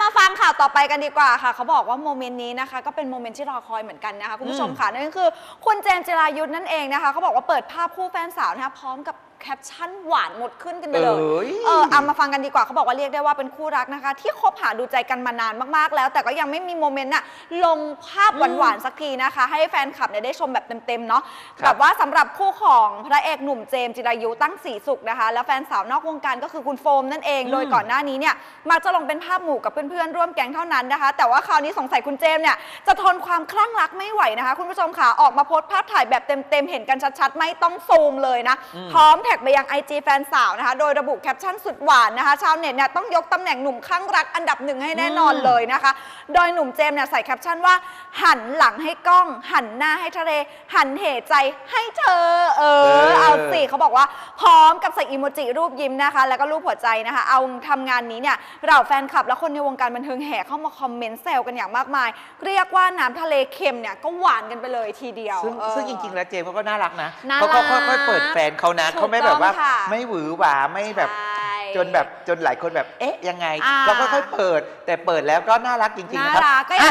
มาฟังข่าวต่อไปกันดีกว่าค่ะ เขาบอกว่าโมเมนต์นี้นะคะ ก็เป็นโมเมนต์ที่รอคอยเหมือนกันนะคะคุณผู้ชมค่ะนั่นก็คือคุณเจมส์จิรายุทธ์นั่นเองนะคะเขาบอกว่าเปิดภาพคู่แฟนสาวนะคะพร้อมกับ แคปชั่นหวานหมดขึ้นกันไปเลยเอ้ย เออเอามาฟังกันดีกว่าเขาบอกว่าเรียกได้ว่าเป็นคู่รักนะคะ ที่คบหาดูใจกันมานานมากๆแล้ว แต่ก็ยังไม่มีโมเมนต์น่ะลงภาพหวานๆสักทีนะคะ ให้แฟนคลับเนี่ยได้ชมแบบเต็มๆเนาะครับ แบบว่าสำหรับคู่ของพระเอกหนุ่มเจมส์จิรายุตั้งสีสุขนะคะ แล้วแฟนสาวนอกวงการก็คือคุณโฟมนั่นเอง โดยก่อนหน้านี้เนี่ยมักจะลงเป็นภาพหมู่กับเพื่อนๆร่วมแก๊งเท่านั้นนะคะ แต่ว่าคราวนี้สงสัยคุณเจมส์เนี่ยจะทนความคลั่งรักไม่ไหวนะคะ คุณผู้ชมค่ะออกมาโพสต์ภาพถ่ายแบบเต็มๆเห็นกันชัดๆ ไม่ต้องซูมเลยนะพร้อมแท็กไปยัง IG แฟนสาวนะคะ โดยระบุแคปชั่นสุดหวานนะคะ ชาวเน็ตเนี่ยต้องยกตำแหน่งหนุ่มคลั่งรักอันดับหนึ่งให้แน่นอนเลยนะคะ โดยหนุ่มเจมส์เนี่ยใส่แคปชั่นว่า หันหลังให้กล้อง หันหน้าให้ทะเล หันเหใจให้เธอ เออ เอาสิเขาบอกว่าพร้อมกับใส่อีโมจิรูปยิ้มนะคะ แล้วก็รูปหัวใจนะคะ เอาทำงานนี้เนี่ยเราแฟนคลับและคนในวงการบันเทิงแห่เข้ามาคอมเมนต์แซวกันอย่างมากมาย เรียกว่าน้ำทะเลเค็มเนี่ยก็หวานกันไปเลยทีเดียวซึ่งเออ ซึ่งจริง ๆ แล้วเจมส์เขาก็น่ารักนะน่าเขาก็รักค่อยๆเปิดแฟนเขานะถูกเขาไม่แบบว่า ต้องค่ะ ไม่หวือหวาไม่แบบ ใช่ จนแบบจนหลายคนแบบเอ๊ะยังไงอ่าเราค่อยๆเปิด แต่เปิดแล้วก็น่ารักจริงๆน่านะครับรักก็อย่างอะ